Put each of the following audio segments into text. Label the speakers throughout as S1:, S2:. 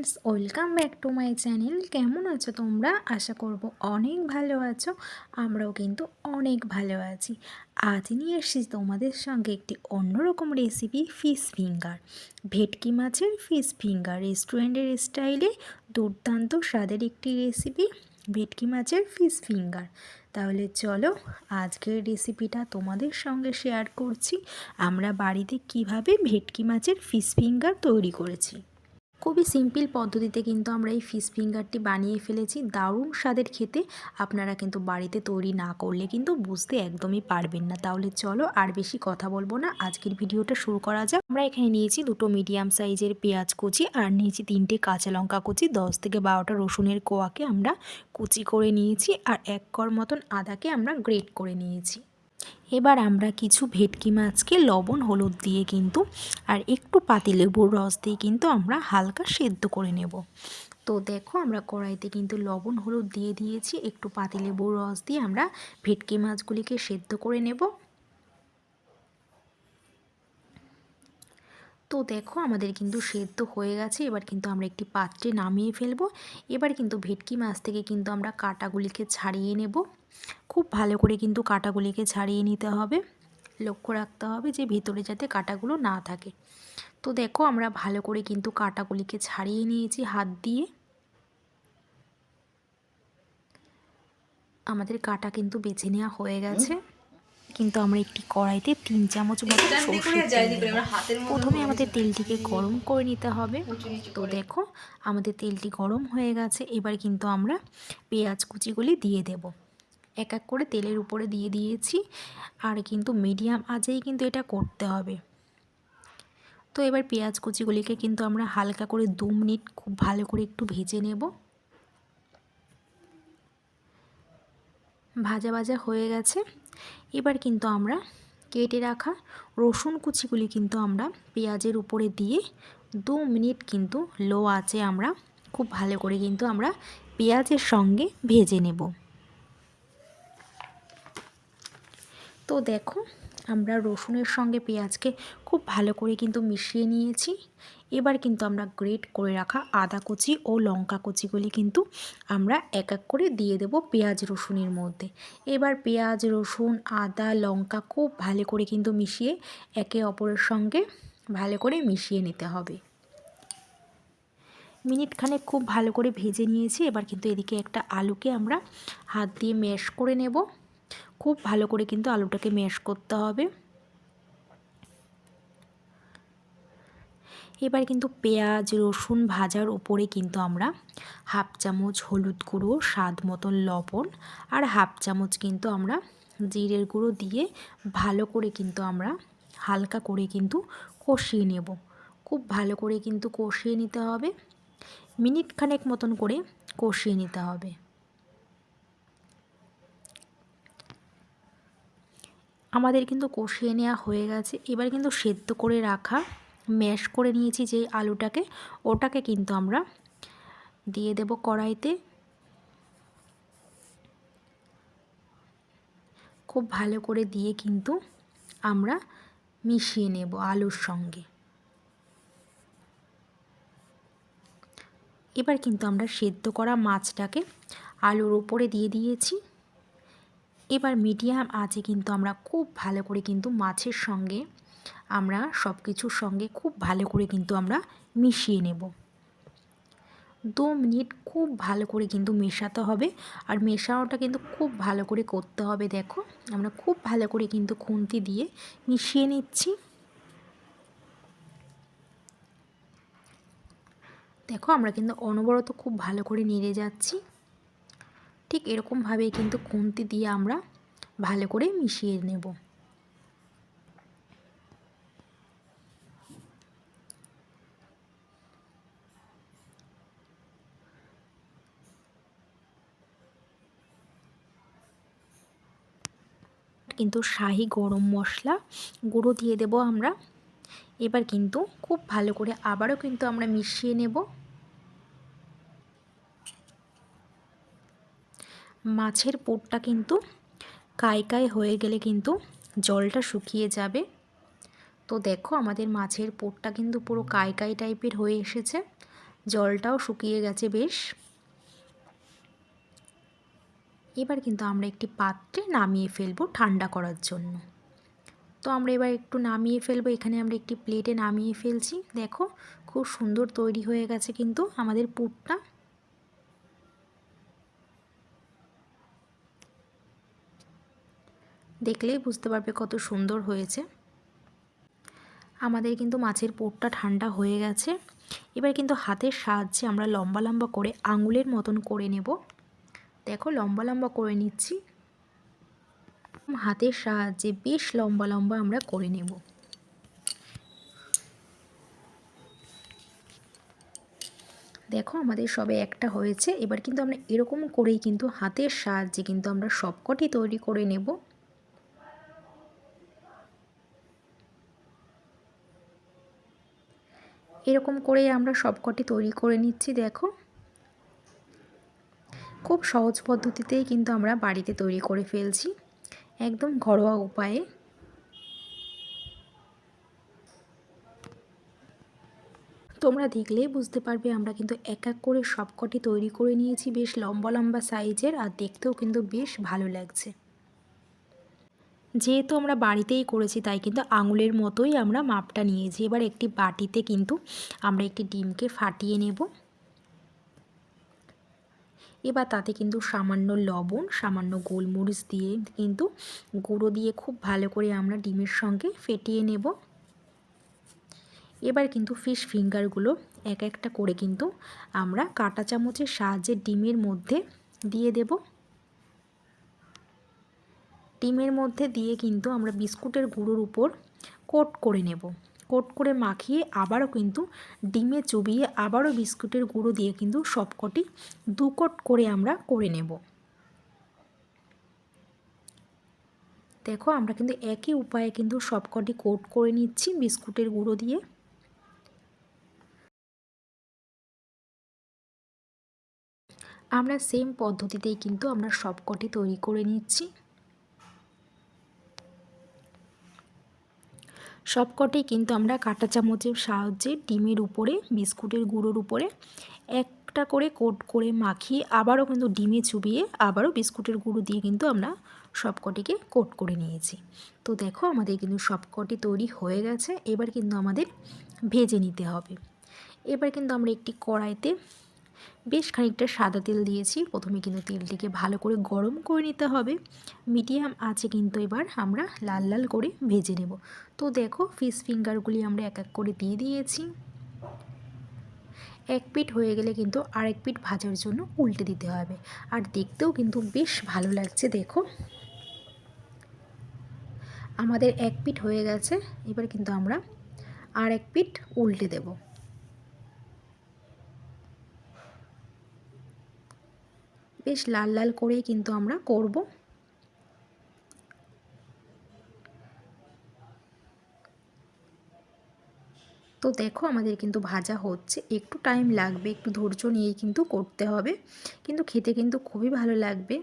S1: Friends welcome back to my channel কেমন আছো তোমরা? আশা করব অনেক ভালো আছো। আমরাও কিন্তু অনেক ভালো আছি। আজ নিয়ে এসেছি তোমাদের সঙ্গে একটি অন্যরকম রেসিপি ফিশ ফিঙ্গার ভেটকি মাছের ফিশ ফিঙ্গার রেস্টুরেন্টের স্টাইলে দুর্দান্ত স্বাদের একটি রেসিপি ভেটকি মাছের ফিশ ফিঙ্গার তাহলে চলো আজকের রেসিপিটা তোমাদের সঙ্গে শেয়ার করছি। আমরা বাড়িতে কীভাবে ভেটকি মাছের ফিশ ফিঙ্গার তৈরি করেছি। খুবই সিম্পল পদ্ধতিতে কিন্তু আমরা এই ফিশ ফিঙ্গারটি বানিয়ে ফেলেছি। দারুণ স্বাদের খেতে। আপনারা কিন্তু বাড়িতে তৈরি না করলে কিন্তু বুঝতে একদমই পারবেন না। তাহলে চলো আর বেশি কথা বলব না। আজকের ভিডিওটা শুরু করা যাক। আমরা এখানে নিয়েছি দুটো মিডিয়াম সাইজের পেঁয়াজ কুচি আর নিয়েছি তিনটে কাঁচা লঙ্কা কুচি। দশ থেকে বারোটা রসুনের কোয়াকে আমরা কুচি করে নিয়েছি আর এক কর মতন আদাকে আমরা গ্রেট করে নিয়েছি। এবার আমরা কিছু ভেটকি মাছকে লবণ, হলুদ দিয়ে কিন্তু, আর একটু পাতিলেবুর রস দিয়ে কিন্তু আমরা হালকা সেদ্ধ করে নেব। তো দেখো আমরা কড়াইতে কিন্তু লবণ, হলুদ দিয়ে দিয়েছি, একটু পাতিলেবুর রস দিয়ে আমরা ভেটকি মাছগুলিকে সেদ্ধ করে নেব। তো দেখো আমাদের কিন্তু সেদ্ধ হয়ে গেছে, এবার কিন্তু আমরা একটি পাত্রে নামিয়ে ফেলব। এবার কিন্তু ভেটকি মাছ থেকে কিন্তু আমরা কাটাগুলিকে ছাড়িয়ে নেব। খুব ভালো করে কিন্তু কাটাগুলিকে ছাড়িয়ে নিতে হবে। লক্ষ্য রাখতে হবে যে ভেতরে যাতে কাটাগুলো না থাকে। তো দেখো আমরা ভালো করে কিন্তু কাটাগুলিকে ছাড়িয়ে নিয়েছি হাত দিয়ে। আমাদের কাটা কিন্তু বেছে নেওয়া হয়ে গেছে। কিন্তু আমরা একটি কড়াইতে তিন চামচ মতো প্রথমে আমাদের তেলটিকে গরম করে নিতে হবে। তো দেখো আমাদের তেলটি গরম হয়ে গেছে। এবার কিন্তু আমরা পেঁয়াজ কুচিগুলি দিয়ে দেব। এক এক করে তেলের উপরে দিয়ে দিয়েছি আর কিন্তু মিডিয়াম আজেই কিন্তু এটা করতে হবে। তো এবার পেঁয়াজ কুচিগুলিকে কিন্তু আমরা হালকা করে দু মিনিট খুব ভালো করে একটু ভেজে নেব। ভাজা ভাজা হয়ে গেছে। এবার কিন্তু আমরা কেটে রাখা রসুন কুচিগুলি কিন্তু আমরা পেঁয়াজের উপরে দিয়ে দু মিনিট কিন্তু লো আছে আমরা খুব ভালো করে কিন্তু আমরা পেঁয়াজের সঙ্গে ভেজে নেব। তো দেখো, আমরা রসুনের সঙ্গে পেঁয়াজকে খুব ভালো করে কিন্তু মিশিয়ে নিয়েছি। এবার কিন্তু আমরা গ্রেট করে রাখা আদা কুচি ও লঙ্কা কুচিগুলি কিন্তু আমরা এক এক করে দিয়ে দেব পেঁয়াজ রসুনের মধ্যে। এবার পেঁয়াজ, রসুন, আদা, লঙ্কা খুব ভালো করে কিন্তু মিশিয়ে একে অপরের সঙ্গে ভালো করে মিশিয়ে নিতে হবে। মিনিট মিনিটখানে খুব ভালো করে ভেজে নিয়েছি। এবার কিন্তু এদিকে একটা আলুকে আমরা হাত দিয়ে ম্যাশ করে নেব। খুব ভালো করে কিন্তু আলুটাকে ম্যাশ করতে হবে। এবার কিন্তু পেঁয়াজ, রসুন ভাজার উপরে কিন্তু আমরা হাফ চামচ হলুদ গুঁড়ো, স্বাদ মতন লবণ আর হাফ চামচ কিন্তু আমরা জিরের গুঁড়ো দিয়ে ভালো করে কিন্তু আমরা হালকা করে কিন্তু কষিয়ে নেব। খুব ভালো করে কিন্তু কষিয়ে নিতে হবে। মিনিট খানেক মতন করে কষিয়ে নিতে হবে। আমাদের কিন্তু কষিয়ে নেওয়া হয়ে গেছে। এবার কিন্তু সেদ্ধ করে রাখা ম্যাশ করে নিয়েছি যে আলুটাকে, ওটাকে কিন্তু আমরা দিয়ে দেব কড়াইতে। খুব ভালো করে দিয়ে কিন্তু আমরা মিশিয়ে নেব আলুর সঙ্গে। এবার কিন্তু আমরা সেদ্ধ করা মাছটাকে আলুর উপরে দিয়ে দিয়েছি। এবার মিডিয়াম আছে কিন্তু আমরা খুব ভালো করে কিন্তু মাছের সঙ্গে আমরা সব কিছুর সঙ্গে খুব ভালো করে কিন্তু আমরা মিশিয়ে নেব। দু মিনিট খুব ভালো করে কিন্তু মেশাতে হবে আর মেশানোটা কিন্তু খুব ভালো করে করতে হবে দেখো। আমরা খুব ভালো করে কিন্তু খুন্তি দিয়ে মিশিয়ে নিচ্ছি। দেখো আমরা কিন্তু অনবরত খুব ভালো করে নেড়ে যাচ্ছি। ঠিক এরকমভাবে কিন্তু খুন্তি দিয়ে আমরা ভালো করে মিশিয়ে নেব। কিন্তু শাহি গরম মশলা গুঁড়ো দিয়ে দেব আমরা। এবার কিন্তু খুব ভালো করে আবারও কিন্তু আমরা মিশিয়ে নেব। মাছের পোটটা কিন্তু কাই কাই হয়ে গেলে কিন্তু জলটা শুকিয়ে যাবে। তো দেখো আমাদের মাছের পোটটা কিন্তু পুরো কাই টাইপের হয়ে এসেছে। জলটাও শুকিয়ে গেছে বেশ। এবার কিন্তু আমরা একটি পাত্রে নামিয়ে ফেলব ঠান্ডা করার জন্য। তো আমরা এবার একটু নামিয়ে ফেলব। এখানে আমরা একটি প্লেটে নামিয়ে ফেলছি। দেখো খুব সুন্দর তৈরি হয়ে গেছে কিন্তু আমাদের পুরটা। দেখলেই বুঝতে পারবে কত সুন্দর হয়েছে। আমাদের কিন্তু মাছের পোটটা ঠান্ডা হয়ে গেছে। এবার কিন্তু হাতের সাহায্যে আমরা লম্বা লম্বা করে আঙুলের মতন করে নেব। দেখো, লম্বা লম্বা করে নিচ্ছি। হাতের সাহায্যে বেশ লম্বা লম্বা আমরা করে নেব। দেখো, আমাদের সবে একটা হয়েছে। এবার কিন্তু আমরা এরকম করেই কিন্তু হাতের সাহায্যে কিন্তু আমরা সবকটি তৈরি করে নেব। এরকম করে আমরা সবকটি তৈরি করে নিচ্ছি, দেখো। খুব সহজ পদ্ধতিতেই কিন্তু আমরা বাড়িতে তৈরি করে ফেলছি, একদম ঘরোয়া উপায়ে। তোমরা দেখলেই বুঝতে পারবে আমরা কিন্তু এক এক করে সবকটি তৈরি করে নিয়েছি, বেশ লম্বা লম্বা সাইজের, আর দেখতেও কিন্তু বেশ ভালো লাগছে। যেহেতু আমরা বাড়িতেই করেছি, তাই কিন্তু আঙুলের মতোই আমরা মাপটা নিয়েছি। এবার একটি বাটিতে কিন্তু আমরা একটি ডিমকে ফাটিয়ে নেব। এবার তাতে কিন্তু সামান্য লবণ, সামান্য গোলমরিচ দিয়ে কিন্তু গুঁড়ো দিয়ে খুব ভালো করে আমরা ডিমের সঙ্গে ফেটিয়ে নেব। এবার কিন্তু ফিশ ফিঙ্গারগুলো এক একটা করে কিন্তু আমরা কাঁটা চামচের সাহায্যে ডিমের মধ্যে দিয়ে দেব। ডিমের মধ্যে দিয়ে কিন্তু আমরা বিস্কুটের গুঁড়োর উপর কোট করে নেব। কোট করে মাখিয়ে আবারও কিন্তু ডিমে চুবিয়ে আবারও বিস্কুটের গুঁড়ো দিয়ে কিন্তু সবকটি দু কোট করে আমরা করে নেব। দেখো, আমরা কিন্তু একই উপায়ে কিন্তু সবকটি কোট করে নিচ্ছি বিস্কুটের গুঁড়ো দিয়ে। আমরা সেম পদ্ধতিতেই কিন্তু আমরা সবকটি তৈরি করে নিচ্ছি। সবকটি কিন্তু আমরা কাঁটা চামচের সাহায্যে ডিমের উপরে, বিস্কুটের গুঁড়োর উপরে একটা করে কোট করে মাখিয়ে আবারও কিন্তু ডিমে চুবিয়ে আবারও বিস্কুটের গুঁড়ো দিয়ে কিন্তু আমরা সবকটিকে কোট করে নিয়েছি। তো দেখো আমাদের কিন্তু সবকটি তৈরি হয়ে গেছে। এবার কিন্তু আমাদের ভেজে নিতে হবে। এবার কিন্তু আমরা একটি কড়াইতে বেশ খানিকটা সাদা তেল দিয়েছি। প্রথমে কিন্তু তেলটিকে ভালো করে গরম করে নিতে হবে। মিডিয়াম আছে কিন্তু এবার আমরা লাল লাল করে ভেজে নেব। তো দেখো ফিশ ফিঙ্গারগুলি আমরা এক এক করে দিয়ে দিয়েছি। এক পিঠ হয়ে গেলে কিন্তু আরেক পিঠ ভাজার জন্য উল্টে দিতে হবে। আর দেখতেও কিন্তু বেশ ভালো লাগছে, দেখো। আমাদের এক পিঠ হয়ে গেছে, এবার কিন্তু আমরা আর এক পিঠ উল্টে দেবো। বেশ লাল লাল করেই কিন্তু আমরা করব। তো দেখো আমাদের কিন্তু ভাজা হচ্ছে। একটু টাইম লাগবে, একটু ধৈর্য নিয়েই কিন্তু করতে হবে। কিন্তু খেতে কিন্তু খুবই ভালো লাগবে।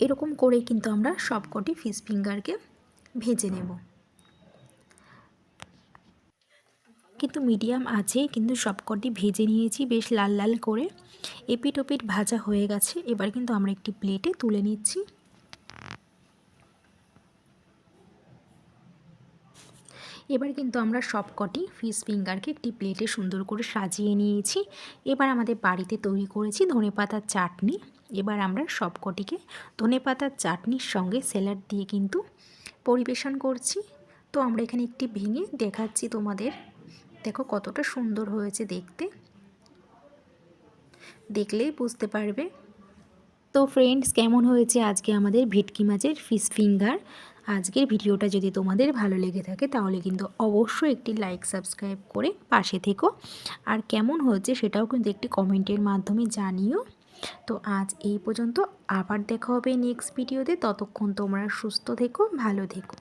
S1: এরকম করেই কিন্তু আমরা সবকটি ফিশ ফিঙ্গারকে ভেজে নেব। কিন্তু মিডিয়াম আছে, কিন্তু সবকটি ভেজে নিয়েছি বেশ লাল লাল করে। এপিট ওপিট ভাজা হয়ে গেছে, এবার কিন্তু আমরা একটি প্লেটে তুলে নিচ্ছি। এবার কিন্তু আমরা সবকটি ফিশ ফিঙ্গারকে একটি প্লেটে সুন্দর করে সাজিয়ে নিয়েছি। এবার আমাদের বাড়িতে তৈরি করেছি ধনে পাতার চাটনি। এবার আমরা সবকটিকে ধনে পাতার চাটনির সঙ্গে স্যালাড দিয়ে কিন্তু পরিবেশন করছি। তো আমরা এখানে একটি ভেঙে দেখাচ্ছি তোমাদের। দেখো কতটা সুন্দর হয়েছে দেখতে। দেখলেই বুঝতে পারবে। তো ফ্রেন্ডস কেমন হয়েছে আজকে আমাদের ভেটকি মাছের ফিশ ফিঙ্গার আজকের ভিডিওটা যদি তোমাদের ভালো লেগে থাকে, তাহলে কিন্তু অবশ্যই একটি লাইক সাবস্ক্রাইব করে পাশে থেকো। আর কেমন হয়েছে সেটাও কিন্তু একটি কমেন্টের মাধ্যমে জানিও। তো আজ এই পর্যন্ত আবার দেখা হবে নেক্সট ভিডিওতে ততক্ষণ তোমরা সুস্থ থেকো, ভালো থেকো।